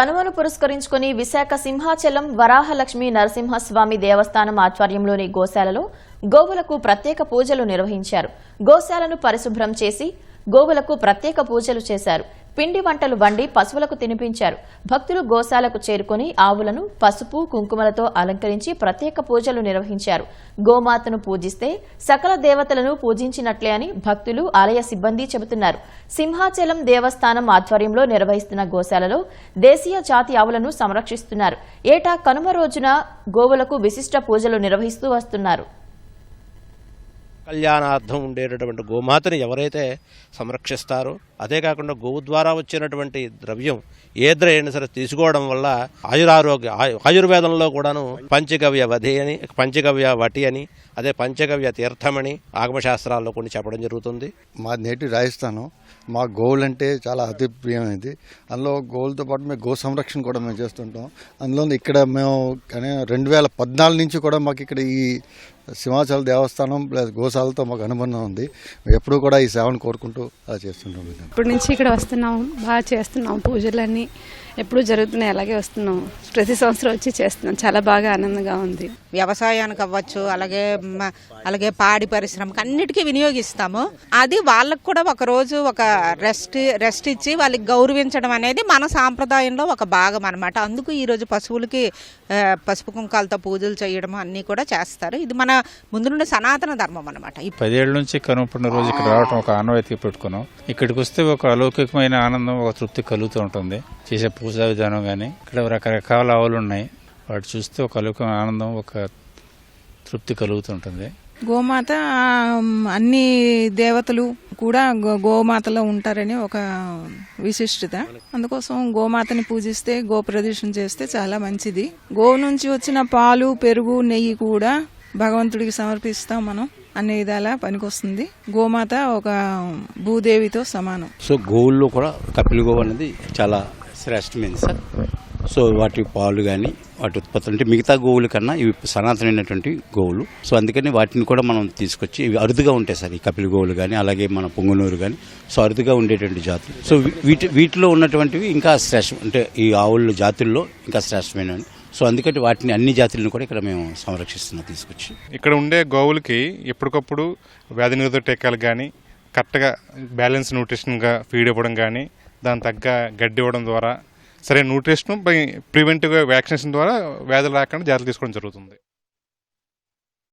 కనుమను పురస్కరించుకుని విశాఖ సింహాచలం వరాహలక్ష్మి నరసింహస్వామి దేవస్థానం ఆధ్వర్యంలోని గోశాలలో గోవులకు ప్రత్యేక పూజలు నిర్వహించారు. గోశాలను పరిశుభ్రం చేసి గోవులకు ప్రత్యేక పూజలు చేశారు. పిండి వంటలు వండి పశువులకు తినిపించారు. భక్తులు గోశాలకు చేరుకుని ఆవులను పసుపు కుంకుమలతో అలంకరించి ప్రత్యేక పూజలు నిర్వహించారు. గోమాతను పూజిస్తే సకల దేవతలను పూజించినట్లే అని భక్తులు ఆలయ సిబ్బంది చెబుతున్నారు. సింహాచలం దేవస్థానం ఆధ్వర్యంలో నిర్వహిస్తున్న గోశాలలో దేశీయ జాతి ఆవులను సంరక్షిస్తున్నారు. ఏటా కనుమ రోజున గోవులకు విశిష్ట పూజలు నిర్వహిస్తూ వస్తున్నారు. కళ్యాణార్థం ఉండేటటువంటి గోమాతని ఎవరైతే సంరక్షిస్తారో అదే కాకుండా గోవు ద్వారా వచ్చినటువంటి ద్రవ్యం ఏద్ర అయినా సరే తీసుకోవడం వల్ల ఆయురారోగ్య ఆయు- ఆయుర్వేదంలో కూడాను పంచగవ్య వధి అని పంచగవ్య వటి అని అదే పంచగవ్య తీర్థమని ఆగమశాస్త్రాల్లో కొన్ని చెప్పడం జరుగుతుంది. మా నేటి రాజస్థానం మా గోవులు అంటే చాలా అతి ప్రియమైనది. అందులో గోవులతో పాటు మేము గో సంరక్షణ కూడా మేము చేస్తుంటాం. అందులో ఇక్కడ మేము కానీ రెండు వేల పద్నాలుగు నుంచి కూడా మాకు ఇక్కడ ఈ సింహాచల దేవస్థానం ప్లస్ గోశాలతో మాకు అనుబంధం ఉంది. ఎప్పుడు ఎప్పుడూ కూడా ఈ సేవను కోరుకుంటూ అలా చేస్తుంటాం. ఇప్పటి నుంచి ఇక్కడ వస్తున్నాం బాగా చేస్తున్నాం పూజలన్నీ. ఎప్పుడు జరుగుతున్నాయి అలాగే వస్తున్నాం. ప్రతి సంవత్సరం వచ్చి చేస్తున్నాం. చాలా బాగా ఆనందంగా ఉంది. వ్యవసాయానికి అవ్వచ్చు అలాగే అలాగే పాడి పరిశ్రమకి అన్నిటికీ వినియోగిస్తాము. అది వాళ్ళకు కూడా ఒక రోజు ఒక రెస్ట్ రెస్ట్ ఇచ్చి వాళ్ళకి గౌరవించడం అనేది మన సాంప్రదాయంలో ఒక భాగం అనమాట అందుకు ఈ రోజు పశువులకి పసుపు కుంకాలతో పూజలు చేయడం అన్నీ కూడా చేస్తారు. ఇది మన ముందు నుండి సనాతన ధర్మం అనమాట పదేళ్ళ నుంచి కనుపడిన రోజు ఇక్కడ రావడం ఒక ఆనవాయితీ పెట్టుకున్నాం. ఇక్కడికి వస్తే ఒక అలౌకికమైన ఆనందం ఒక తృప్తి కలుగుతూ ఉంటుంది. చేసే పూజా విధానం కానీ ఇక్కడ రకరకాల ఆవులు ఉన్నాయి. వాటి చూస్తే ఒక అలౌకిక ఆనందం ఒక తృప్తి కలుగుతుంటుంది. గోమాత ఆ, అన్ని దేవతలు కూడా గో- గోమాతలో ఉంటారని ఒక విశిష్టత. అందుకోసం గోమాతని పూజిస్తే గో ప్రదక్షిణ చేస్తే చాలా మంచిది. గోవు నుంచి వచ్చిన పాలు పెరుగు నెయ్యి కూడా భగవంతుడికి సమర్పిస్తాం మనం. అన్ని విధాలా పనికొస్తుంది. గోమాత ఒక భూదేవితో సమానం. సో గోవుల్లో కూడా కపిల గోవు అనేది చాలా శ్రేష్టమైంది సార్ సో వాటి పాలు కానీ వాటి ఉత్పత్తులు అంటే మిగతా గోవుల కన్నా ఇవి సనాతనమైనటువంటి గోవులు. సో అందుకని వాటిని కూడా మనం తీసుకొచ్చి ఇవి అరుదుగా ఉంటాయి సార్ ఈ కపిల గోవులు కానీ అలాగే మన పొంగునూరు కానీ సో అరుదుగా ఉండేటువంటి జాతులు. సో వీటి వీటిలో ఉన్నటువంటివి ఇంకా శ్రేష్టం అంటే ఈ ఆవుల జాతుల్లో ఇంకా శ్రేష్టమైనవి. సో అందుకని వాటిని అన్ని జాతులను కూడా ఇక్కడ మేము సంరక్షిస్తున్నాం తీసుకొచ్చి. ఇక్కడ ఉండే గోవులకి ఎప్పటికప్పుడు వ్యాధి నిరోధక టీకాలు కానీ కరెక్ట్గా బ్యాలెన్స్ న్యూట్రిషన్గా ఫీడ్ ఇవ్వడం కానీ దాని తగ్గ గడ్డి ఇవ్వడం ద్వారా సరైన న్యూట్రిషన్ ప్రివెంటివ్గా వ్యాక్సినేషన్ ద్వారా వ్యాధులు రాకుండా జాగ్రత్తలు తీసుకోవడం జరుగుతుంది.